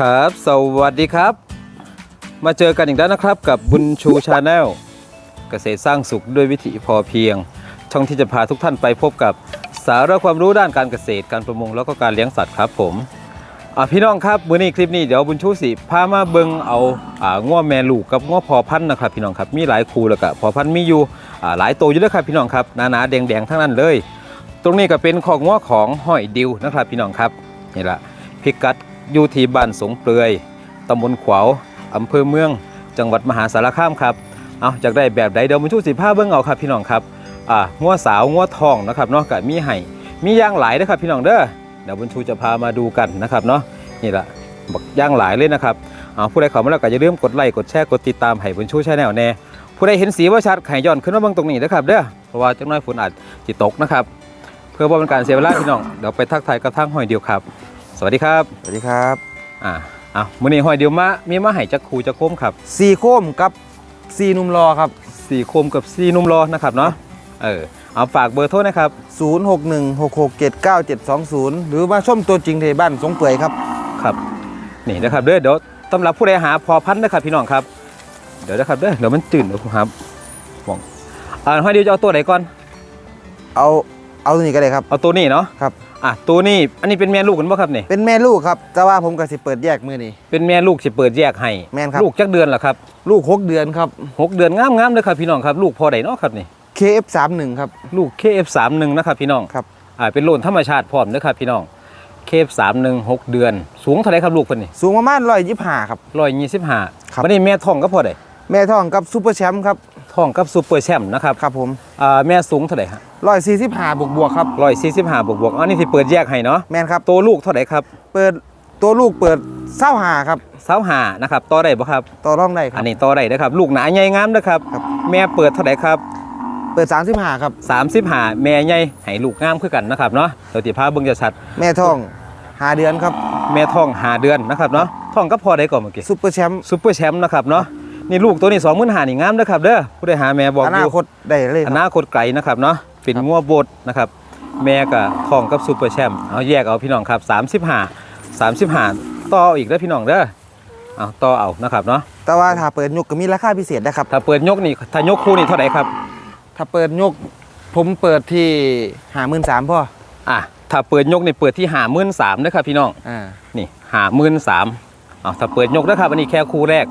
ครับ สวัสดีครับ มาเจอกันอีกแล้วนะครับกับบุญชูชาแนลเกษตรสร้างสุขด้วยวิถีพอเพียง ช่องที่จะพาทุกท่านไปพบกับสาระความรู้ด้านการเกษตรการประมงแล้วก็การเลี้ยงสัตว์ครับผมอะพี่น้องครับมื้อนี้คลิปนี้เดี๋ยวบุญชูสิพามาเบิงเอาอ่าง้อแม่ลูกกับง้อพอพันธุ์นะครับพี่น้องครับมีหลายคู่แล้วก็พอพันธุ์มีอยู่อ่าหลายตัวอยู่ด้วยครับพี่น้องครับหนาๆแดงๆทั้งนั้นเลย ตรงนี้ก็เป็นของง้อของหอยดิวนะครับพี่น้องครับนี่ละพิกัด อยู่ที่บ้านสงเปลือยตำบลขวาวอำเภอเมือง จังหวัดมหาสารคามครับเอาจากได้แบบใดเดี๋ยวมันชูสิผ้าเบิ้งเอาครับพี่น้องครับอ่างัวสาวงัวทองนะครับเนาะกับมีไห่มีย่างหลายนะครับพี่น้องเด้อเดี๋ยวบุญชูจะพามาดูกันนะครับเนาะนี่แหละบักย่างหลายเลยนะครับเอาผู้ใดเข้ามาแล้วก็อย่าลืมกดไลค์กดแชร์กดติดตามให้บุญชูชาแนลแน่ผู้ใดเห็นสีว่าชัดไข่ย้อนขึ้นมาบิ่งตรงนี้นะครับเด้อเพราะว่าจังน้อยฝนอาจจิตกนะครับ เพื่อว่าเป็นการเสียเวลาพี่น้องเดี๋ยวไปทักทายกระทั่งห้อยเดียวครับ สวัสดีครับ สวัสดีครับอ่าอะมื้อนี้ห้อยเดียวมามีมาให้จักครูจักโคมครับซีโคมกับซีนุ่มรอครับสี่โคมกับสี่หนุ่มรอนะครับเนาะเออเอาฝากเบอร์โทรนะครับ 0616679720 หรือมาชมตัวจริงที่บ้านสงเปื่อยครับครับ นี่นะครับเด้อเดี๋ยวสำหรับผู้ใดหาพอพันธุ์นะครับพี่น้องครับ เดี๋ยวนะครับเด้อเดี๋ยวมันจืดเดี๋ยวผมครับมองอ่าห้อยเดียวจะเอาตัวไหนก่อน เอาเอาตัวนี้ก็ได้ครับ เอาตัวนี้เนาะครับ อะตัวนี้อันนี้เป็นแม่ลูกกันป่ะครับนี่เป็นแม่ลูกครับ แต่ว่าผมก็สิเปิดแยกมือนี้เป็นแม่ลูกสิเปิดแยกให้แม่นครับ ลูกจักเดือนเหรอครับ ลูก 6 เดือนครับหกเดือนงามๆเลยครับพี่น้องครับ ลูกพอไดเนาะครับนี่ KF31 ครับ ลูก KF31 นะครับพี่น้องครับอ่าเป็นโลนธรรมชาติพร้อมนะครับพี่น้อง KF31 6 เดือน สูงเท่าไหรครับลูกเพิ่นนี่สูงประมาณ125ครับร้อยยี่สิบห้าครับวันนี้แม่ท้องก็พอได้แม่ท้องกับซูเปอร์แชมป์ครับท้องกับซูเปอร์แชมป์นะครับครับผมอ่าแม่สูงเท่าไหร่ฮะ 145บวกบวกๆครับร้อยสี่สิบห้าบวกบวกๆอันนี้ที่เปิดแยกให้เนาะแม่นครับตัวลูกเท่าไหร่ครับ เปิดตัวลูกเปิดเศร้าหาครับสาวหานะครับต่อได้บ่ครับต่อรองได้ครัอับนนี้ต่อได้นะครับ ลูกหนาใหญ่งามนะครับครับแม่เปิดเท่าไหร่ครับเปิด 35 ครับสามสิบห้าแม่ใหญ่ให้ลูกงามคือกันนะครับเนาะเดี๋ยวติพาเบิ่งจะชัด แม่ท้องหาเดือนครับ แม่ท้องหาเดือนนะครับเนาะท้องก็พอได้ก่อนเมื่อกี้ซูเปอร์แชมป์ซูเปอร์แชมป์นะครับเนาะนี่ลูกตัวนี้สองหมื่นหานี่งามนะครับเด้อผู้ใดหาแม่บอกออนายู่คตได้เลยคอรับนาคตไกลนะครับเนาะ เป็นงัวบดนะครับ แม่กับทองกับซูเปอร์แชมป์เอาแยกเอาพี่น้องครับ35 35ต่ออีกแล้วพี่น้องเด้อเอาต่อเอานะครับเนาะแต่ว่าถ้าเปิดยกก็มีราคาพิเศษนะครับ ถ้าเปิดยกนี่ถ้ายกคู่นี่เท่าไหร่ครับ ถ้าเปิดยกผมเปิดที่หาหมื่นสามพ่ออะถ้าเปิดยกนี่เปิดที่หามื่นสามนะครับพี่น้องอ่านี่หามื่นสามเอาถ้าเปิดยกนะครับอันนี้แค่คู่แรก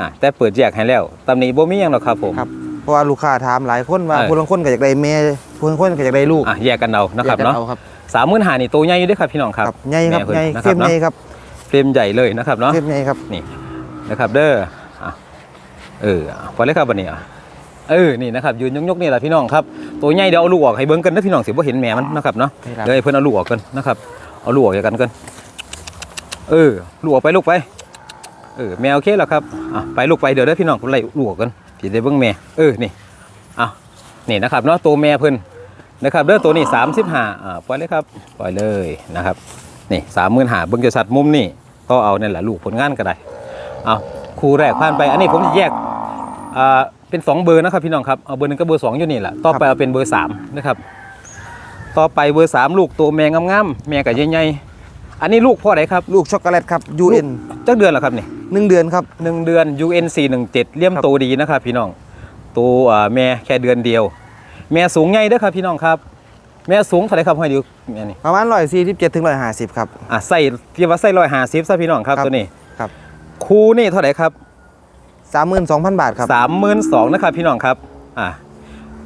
อะแต่เปิดแยกให้แล้วตำหนี้บ่มีหยังหรอกครับผมครับ เพราะว่าลูกค้าถามหลายคนว่าเออ ผู้ลางคนก็อยากได้แม่ผู้ลางคนก็อยากได้ลูกอะแยกกันเอานะครับอยกกัเนาะเอาครับ สามหมื่นหานี่ตัวใหญ่อยู่เด้วยครับพี่น้องครับครับใหญ่ครับแม่พิ่นใหญ่นะเข้มเนาะใหญ่ครับเฟรมใหญ่เลยนะครับเนาะเข้มใหญ่ครับ นี่นะครับเด้ออะเอออะพอเลยครับวันนี้อะเออนี่นะครับยืนยกๆนี่แหละพี่น้องครับตัวใหญ่เดี๋ยวเอาลูกออกให้เบิ้งกันนะพี่น้องสิบ่เห็นแม่มันนะครับเนาะนี่ครับ เดี๋ยวให้เพิ่นเอาลูกออกกันนะครับเอาลูกออกจากกันกันเออลูกออกไปลูกไปเออแมวโอเคแล้วครับอะไปลูกไปเดี๋ยวเด้อพี่น้องผมไล่ลูกออกกัน สิได้เบิ้งแม่เออนี่อะนี่นะครับเนาะตัวแม่เพิ่นนะครับเด้อตัวนี้35อ่าปล่อยเลยครับปล่อยเลยนะครับนี่35,000เบิ่งจะสัตว์มุมนี่ก็เอานั่นแหละลูกผลงานก็ได้เอาครูแรกผ่านไปอันนี้ผมจะแยกอ่าเป็น2เบอร์นะครับพี่น้องครับเอาเบอร์หนึ่งกับเบอร์สองอยู่นี่แหละต่อไปเอาเป็นเบอร์สามนะครับต่อไปเบอร์สามลูกตัวแมงงามๆแม่กับใหญ่ๆอันนี้ลูกพ่อไหนครับ ลูกช็อกโกแลตครับ UN จักเดือนเหรอครับนี่ หนึ่งเดือนครับ หนึ่งเดือน UN 417เลี่ยมครับโตดีนะครับพี่น้องตัวอ่าแม่แค่เดือนเดียว แม่สูงใหญ่เด้อครับพี่น้องครับ แม่สูงเท่าไหรครับห้อยดิวแม่นี่ประมาณร้อยสี่สิบเจ็ดถึงร้อยห้าสิบครับอะใส่ที่ว่าใส่ร้อยห้าสิบซะพี่น้องครับครับตัวนี้ครับครูนี่เท่าไหร่ครับสามหมื่นสองพันบาทครับสามหมื่นสองนะครับพี่น้องครับอ่า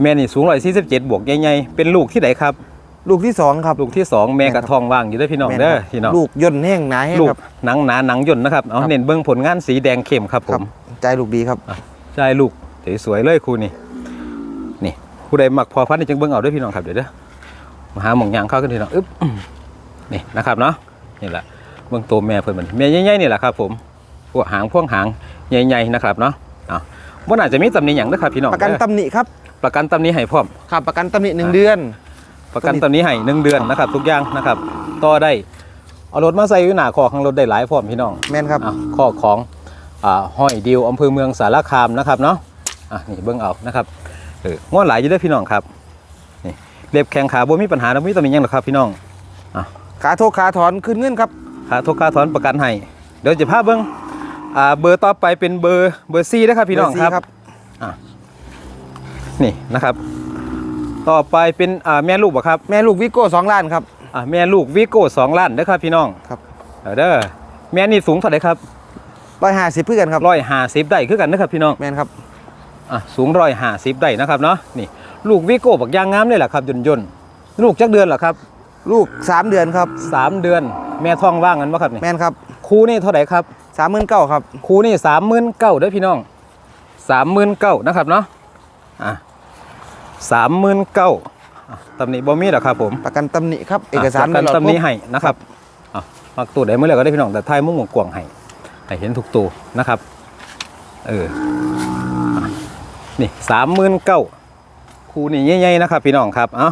แม่นี่สูงร้อยสี่สิบเจ็ดบวกใหญ่ๆเป็นลูกที่ไหนครับ ลูกที่สองครับ ลูกที่สองแม่กระทองว่างอยู่เด้วยพี่น้องแม่นเด้อครับพี่น้องลูกย่นแห้งหนาแห้งลูกครับ หนังหนาหนังย่นนะครับเอาครับเน้นเบิ้งผลงานสีแดงเข้มครับผครับมใจลูกดีครับ ใช่ลูกสวยๆเลยครูนี่นี่ผู้ใดมักพอพันธุ์นี่จึงเบิ้งเอาเด้วยพี่น้องครับเดี๋ยวเด้อมาหาหมองยางเข้ากันพี่น้องอึ๊บนี่นะครับเนาะนี่แหละเบิ้งตัวแม่เพิ่นมันแม่ใหญ่ๆนี่แหละครับ ผมพวกหางพวกหางใหญ่ๆนะครับเนาะอะบ่น่าจะมีตำหนิหยังนะครับพี่น้องประกันเด้อตำหนิครับประกันตำหนิให้พร้อม ครับประกันตำหนิหนึ่งเดือน ประกันตอนนี้ให้หนึ่งเดือนนะครับทุกอย่างนะครับต่อได้เอารถมาใส่อยู่หน้าคอข้างรถได้หลายพร้อมพี่น้องแม่นครับอะข้อของอ่าห้อยดิวอำเภอเมืองสารคามนะครับเนาะอะนี่เบิ้งเอานะครับเออง้อหลายอยู่เด้วยพี่น้องครับนี่เล็บแข้งขาบ่มีปัญหาแล้วมีตำหนิหยังหรอกครับพี่น้องขาโทษขาถอนคืนเงินครับขาทุกขาถอนประกันให้ดี๋ยวจะพาเบิ้งอ่าเบอร์ต่อไปเป็นเบอร์เบอร์ซีนะครับพี่น้องเบร์คสี่รับนี่นะครับ ต่อไปเป็นอ่าแม่ลูกบ่ครับแม่ลูกวิโก้สองล้านครับ อ่าแม่ลูกวิโก้สองล้านนะครับพี่น้องครับ เอาเด้อแม่นี่สูงเท่าไหร่ครับร้อยห้าสิบเพื่อกันครับร้อยห้าสิบได้คือกันนะครับพี่น้องแม่นครับอะสูงร้อยห้าสิบได้นะครับเนาะนี่ลูกวิโก้บักยางงามเลยแหละครับยนยนต์ๆลูกจักเดือนเหรอครับลูกสามเดือนครับสามเดือนแม่ท้องว่างกันปะครับนี่แม่นครับครูนี่เท่าไหร่ครับสามหมื่นเก้าครับครูนี่สามหมื่นเก้าเด้อพี่น้องสามหมื่นเก้านะครับเนาะอะ สามหมื่นเก้าตำหนิบ่มีหรอกครับผมประกันตำหนิครับเอกสาระประกันใบหลอดตำหนิครบให้นะครับอะมักตัวใดเมื่อไหร่ก็ได้พี่น้องแต่ท้ายมุ่งกวางให้ให้เห็นทุกตัวนะครับเอออะนี่สามหมื่นเก้าครูนี่ใหญ่ๆนะครับ พี่น้องครับเอ้า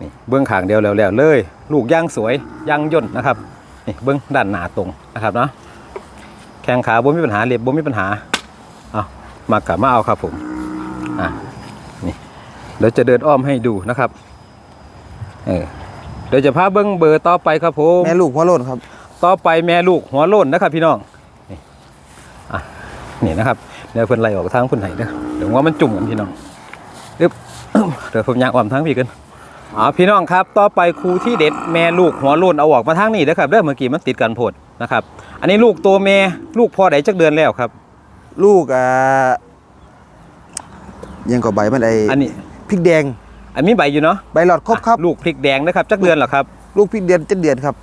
นี่เบื้องขางเดียวแล้วๆเลย ลูกย่างสวยย่างย่นนะครับนี่เบื้องด้านหน้าตรงนะครับเนาะแข้งขาบ่มีปัญหาเล็บบ่มีปัญหาเอามากลับมาเอาครับผมอะนี่ เดี๋ยวจะเดินอ้อมให้ดูนะครับเออเดี๋ยวจะพาเบิ้งเบอร์ต่อไปครับผมแม่ลูกหัวโลนครับ ต่อไปแม่ลูกหัวโล้นนะครับ พี่น้องนี่อะนี่นะครับเดี๋ยวเพิ่นไล่ออกทางเพิ่นไหนเด้อเดี๋ยวว่ามันจุ่มกันพี่น้องอึ๊บเดี๋ยวผมอยากอ้อมทางพี่กันอ๋อพี่น้องครับต่อไปครูที่เด็ดแม่ลูกหัวโล้นเอาออกมาทางนี้เด้อครับเด้อเมื่อกี้มันติดกันโพดนะครับ อันนี้ลูกตัวแม่ลูกพอไดจักเดือนแล้วครับ ลูกอ่ายังกับใบมันไออันนี้ พริกแดง อันมีใบอยู่เนาะใบหลอดครบครับอะลูกพริกแดงนะครับจักเดือนเหรอครับ ลูกพริกเดือนเจ็ดเดือนครับ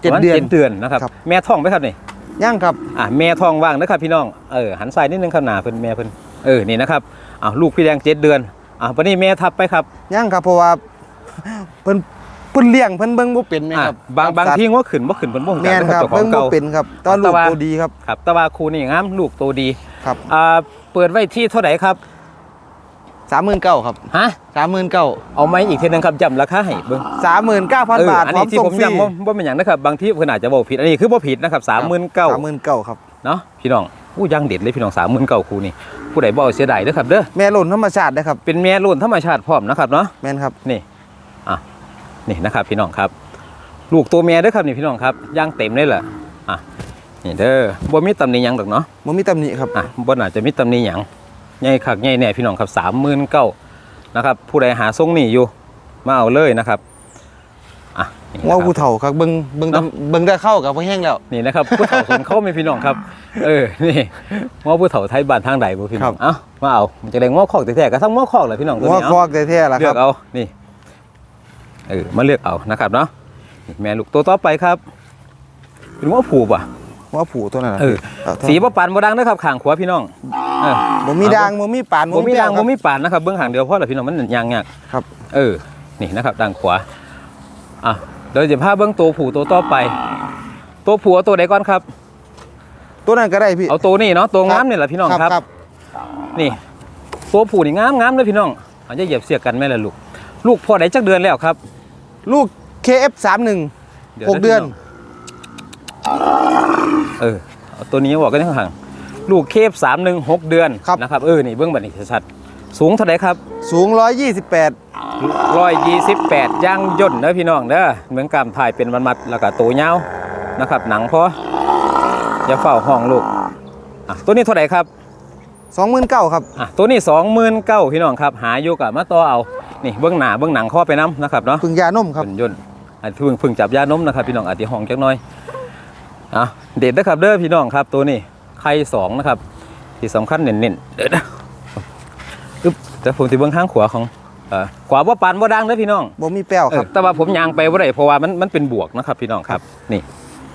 เจ็ดประมาณเดือนเจ็ดเดือนนะครับครับ แม่ท้องไหมครับนี่ย่างครับอะแม่ท้องว่างนะครับพี่น้องเออหันซ้ายนิดนึงครับหน้าเพิ่นแม่เพิ่นเออนี่นะครับอะลูกพี่แดงเจ็ดเดือนอะวันนี้แม่ทับไปครับย่างครับเพราะว่าเพิ่นเพิ่นเลี้ยงเพิ่นเบิ่งบ่เป็นไหมอะครับบางบางทีว่าขึ้นว่าขึ้นบนม่วงแม่นครับเจ้าขอเบิ่งงบ่เก่าเป็นครับแตอนลูกแต่ว่าตัวดีครับครับแตะวาครูนี่งามลูกโตดีครับอ่าเปิดไว้ที่เท่าไหร่ครับ สามหมื่นเก้าครับฮะ สามหมื่นเก้าเอาไหมอีกทีนึงครับย้ำราคาให้เบิ่งสามหมื่นเก้าพันเออบาทอันพร้อนี้มที่ส่งผมฟรีย้ำว่าว่าเป็นอย่างนะครับ บางที่เพิ่นอาจจะบอกผิด อันนี้คือบ่ผิดนะครับสามหมื่นเก้าสามหมื่นเก้าครับ เนาะพี่น้องอู้ยังเด็ดเลยพี่น้องสามหมื่นเก้าครูนี่ผู้ใดบ่เอาเสียดายเด้อครับเด้อ แม่หล่นธรรมชาตินะครับ เป็นแม่ล้วนธรรมชาติพร้อมนะครับเนาะ แม่นครับ นี่ อะ นี่นะครับพี่น้องครับ ลูกตัวเมียเด้อครับนี่พี่น้องครับย่างเต็มเลยแหละอะ นี่เด้อบ่มีตำหนิหยังดอกเนาะบ่มีตำหนิครับ อะบ่น่าจะมีตำหนิหยัง ใหญ่คักใหญ่แน่พี่น้องครับ39,000นะครับผู้ใดหาทรงนี่อยู่มาเอาเลยนะครับอะนี่นะคว่ารับ ผู้เฒ่าครับเบิ่งเบิ่งเนาะตำเบิ่งได้เข้ากับพ่อแห้งแล้ว นี่นะครับผู้เฒ่าคนเข้าไม่พี่น้องครับ เออนี่ว่าผู้เฒ่าไทยบ้านทางใดบ่พี่น้ครัองบเอ้ามาเอามันจะได้งอคอกแท้ๆก็ทั้งงอคอกแหละพี่น้องตัวหัวนี้คอเอากแท้ๆล่ะเลืคอรับกเอานี่เออมาเลือกเอานะครับเนาะนี่แม่ลูกตัวต่อไปครับเป็นว่าผูป่ะ หัวผูตัวนั้นน่ะเออเอาเท่าสีบ่ปานบ่ดังนะครับข้างขวาพี่น้องเออบ่มีด่างบ่มีปานบ่มีดังแป้บ่วมีปานนะครับเบื้องหางเดียวพอละพี่น้องมันยางยากครับ เออนี่นะครับดังขวาอะเดี๋ยวจะพาเบื้องตัวผูตัวต่อไป ตัวผูเอาตัวใดก่อนครับ ตัวนั้นก็ได้พี่เอาตัวนี้เนาะตัวงามนี่แหละพี่น้องครับครับ นี่ ตัวผูนี่งามงามเลยพี่น้องอาจจะเหยียบเสียกันไหมล่ะลูก ลูกพ่อได้จักเดือนแล้วครับ ลูก KF31 ดี๋ยวหกเดือนพี่ง เออเอาตัวนี้บอกกันข้างๆลูกเคฟสามหนึ่งหกเดือนครับ นะครับเออนี่เบื้องบัดนี้ชัดๆสูงเท่าไหร่ครับสูง 128 ร้อยยี่สิบแปดย่างย่นเด้อพี่น้องเด้อเหมือนกล้ามถ่ายเป็นมันมัดๆแล้วก็ตัวยาวนะครับ หนังพออย่าเฝ้าห้องลูกอะตัวนี้เท่าไหร่ครับ 29,000ครับ อะตัวนี้สองหมื่นเก้าพี่น้องครับ หาอยู่กับมาต่อเอา นี่เบื้องหน้าเบื้องหนังข้อไปน้ำนะครับเนาะพึ่งยานมครับย่นย่นอันเพิ่งเพิ่งจับยานมนะครับพี่น้องอาจจะห้องจักหน้อย อะเด็ดนะครับเด้อพี่น้องครับตัวนี้ไข่สองนะครับ ที่สำคัญเน้นๆเด้อนะอึ๊บแต่ผมที่เบื้องข้างขวาของเอ่อขวาว่าปานว่าดังเด้อพี่น้องบ่มีแป้วเอครัอบแต่ว่าผมยางไปว่าไรเพราะว่ามันมันเป็นบวกนะครับพี่น้องครับนี่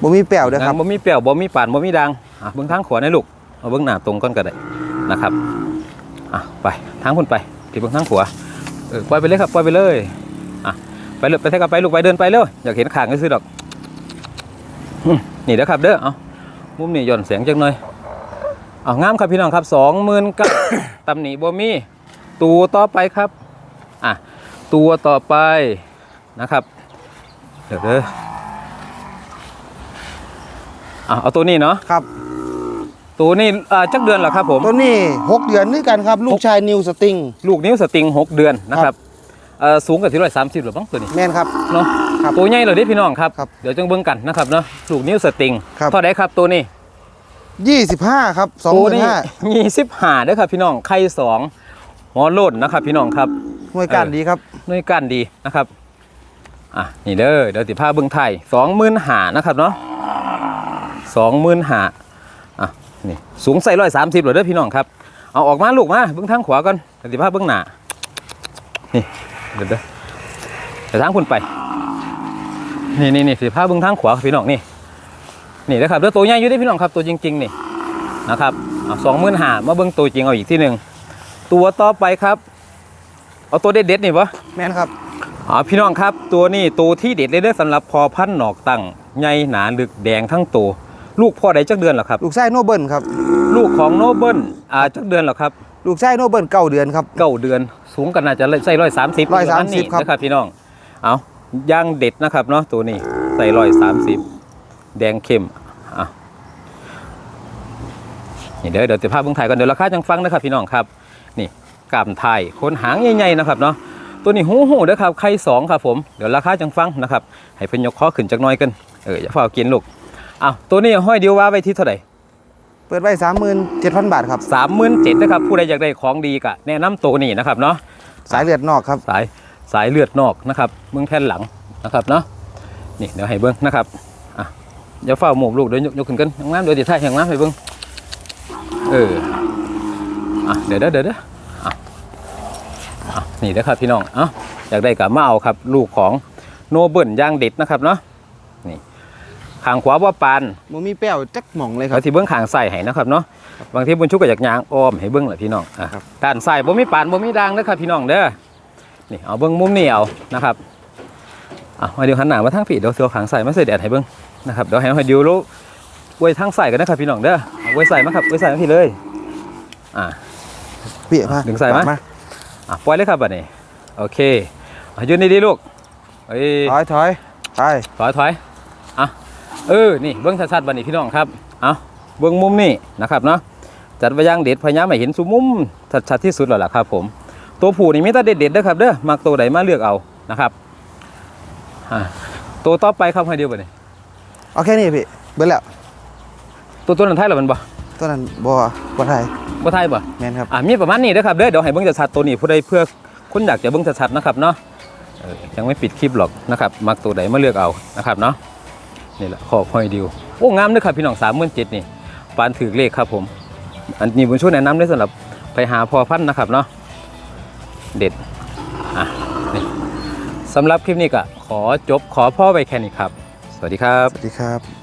บ่มีแป้วเด้อครับบ่มีเปรี้ยวบ่มีปานบ่มีดังอะเบื้องทางขวานะลูกเอาเบื้องหน้าตรงก้อนก็ได้นะครับอะไปทางคุณไปที่เบื้องทางขวาเออปล่อยไปเลยครับปล่อยไปเลยอะไปเลยไปเท่กับไปลูกไปเดินไปเร็วอยากเห็นขางก็ซื้อดอก อืมนี่เด้อครับเด้อเอามุมนี้หย่อนเสียงจังหน่อยเอางามครับพี่น้องครับสองหมื่นเก้าตำหนิบ่มีตัวต่อไปครับอะตัวต่อไปนะครับเดี๋ยวเด้ออะเอาตัวนี้เนาะครับ ตัวนี้อ่าจักเดือนเหรอครับผมตัวนี้ 6 เดือนด้วยกันครับ ลูกชายนิวสติง ลูกนิ้วสติง 6 เดือนนะครับเอ่อสูงกับที่ร้อยสามสิบหรือบ้างตัวนี้แม่นครับเนาะ ครับตัวใหญ่เลยเด้พี่น้องครับ ครับเดี๋ยวจังเบิ่งกันนะครับเนาะลูกนิ้วสติงครับ เท่าไดครับตัวนี้ ยี่สิบห้าครับสองหตัวมื่นนี้ห้ายี่สิบห้าเด้อครับพี่น้องไข่สองหัวโลดนะครับพี่น้องครับหน่วยการเออดีครับ หน่วยก้านดีนะครับอะนี่เด้อเดี๋ยวติภาพเบิ่งไทยสองหมื่นหานะครับเนาะสองหมื่นหาอะนี่สูงใส่ร้อยสามสิบเลยเด้อพี่น้องครับเอาออกมาลูกมาเบิ่งทางขวาก่อนเดี๋ยวติภาพเบิ่งหน้านี่เดี๋ยวเด้อเดี๋ยวทางคุณไป นี่นี่นี่สิภาพเบื้องทางขวาครับพี่น้องนี่นี่นะครับแล้วตัวใหญ่อยู่ได้พี่น้องครับตัวจริง ๆ นี่นะครับสองหมื่นหามาเบื้องตัวจริงเอาอีกที่หนึ่งตัวต่อไปครับ เอาตัวเด็ดๆนี่ปะแม่นครับอ๋อพี่น้องครับตัวนี้ตัวที่เด็ดเลยเด้อสำหรับพอพันธุ์หนอกตั้งใหญ่หนาลึกแดงทั้งตัวลูกพ่อใดจักเดือนเหรอครับ ลูกไส้โนเบิลครับ ลูกของโนเบิลอ่าจักเดือนเหรอครับ ลูกไส้โนเบิลเก้าเดือนครับเก้าเดือน สูงกันน่าจะใส่ร้อยสามสิบ130ครับนะครับพี่น้องเอา ย่างเด็ดนะครับเนาะตัวนี้ใส่ร้อยสามสิบแดงเข้มอะนี่เดี๋ยวเดี๋ยวจะพาเบื้องถ่ายก่อนเดี๋ยวราคาจังฟังนะครับพี่น้องครับ นี่กล้ามไทยโคนหางใหญ่ๆนะครับเนาะตัวนี้หูหูเด้อครับไข่สองครับผมเดี๋ยวราคาจังฟังนะครับ ให้เพิ่นยกข้อขึ้นจักหน้อยกันเอออย่าเฝ้ากินลูกอ้าวตัวนี้ห้อยเดียวว่าไว้ที่เท่าไหร่เปิดไว้สามหมื่นเจ็ดพันบาทครับสามหมื่นเจ็ดนะครับผู้ใดอยากได้ของดีกะแนะนำตัวนี้นะครับเนาะสายเลือดนอกครับสาย สายเลือดนอกนะครับเบื้องแผ่นหลังนะครับเนาะนี่เดี๋ยวให้เบิ้งนะครับอะเดี๋ยวเฝ้าหมกลูกเดี๋ยวยกยกขึ้นกันอย่างน้ำเดี๋ยวติดท้ายอย่างน้ำให้เบิ้งเอออะเดี๋ยวเดี๋ยวเดี๋ยวเดี๋ยวอะอะนี่เด้อครับพี่น้องเอ้าอยากได้กับมาเอาครับลูกของโนเบิลย่างเด็ดนะครับเนาะนี่ขางขวาว่าปานโมมีแป้วจักหม่องเลยครัเอาบที่เบิ้งขางใส่ให้นะครับเนาะบางทีบุญชุกก็อยากยางอ้อมให้เบิ้งแหละพี่น้องอะครับด้านใส่บ่มีปานบ่มีดังเด้อครับพี่น้องเด้อ นี่เอาเบิ้งมุมนี้เอานะครับอะมาเดี๋ยวหันหน้ามาทางพี่เดี๋ยวเสือขางใส่มาใส่แดดให้เบิ้งนะครับเดี๋ยวให้ให้ดิวรู้ไว้ทางใส่กันนะครับพี่น้องเด้อเอาไว้ใส่มาครับไว้ใส่มาพี่เลยอะพี่มาดึงสายมามาอะปล่อยเลยครับบัดนี้โอเคอะยืนดีๆลูกเอ้ยถอยถอยไปถอยถอยอะเออนี่เบิ้งชัดๆบันนี้พี่น้องครับเอาเบิ้งมุมนี่นะครับเนาะจัดไว้อย่างเด็ดพยายามให้เห็นสุมุมชัดๆที่สุดแล้วล่ะครับผม ตัวผู้นี่มีแต่เด็ดๆเด้อครับเด้อมักตัวใดมาเลือกเอานะครับอ่าตัวต่อไปครับให้เดียวบัดนี้เอาแค่นี้พี่เบิดแล้วตัวตัวนั้นไทยหรือมันบ่ตัวนั้นบ่บ่ไทยบ่ไทยบ่แม่นครับอ่ามีประมาณนี้เด้อครับเด้อเดี๋ยวให้เบิ้งชัดๆตัวนี้ผู้ใดเพื่อคนอยากจะเบิ้งชัดๆนะครับเนาะเออยังไม่ปิดคลิปหรอกนะครับมักตัวใดมาเลือกเอานะครับเนาะนี่แหละขอบห้อยดิวโอ้งามเด้อครับพี่น้องสามหมื่นเจ็ดนี่ปานถือเลขครับผม อันนี้ผมช่วยแนะนำด้วยสำหรับไปหาพอพันธุ์นะครับเนาะ เด็ดอะนี่สำหรับคลิปนี้ก็ขอจบขอพ่อไปแค่นี้ครับ สวัสดีครับ สวัสดีครับ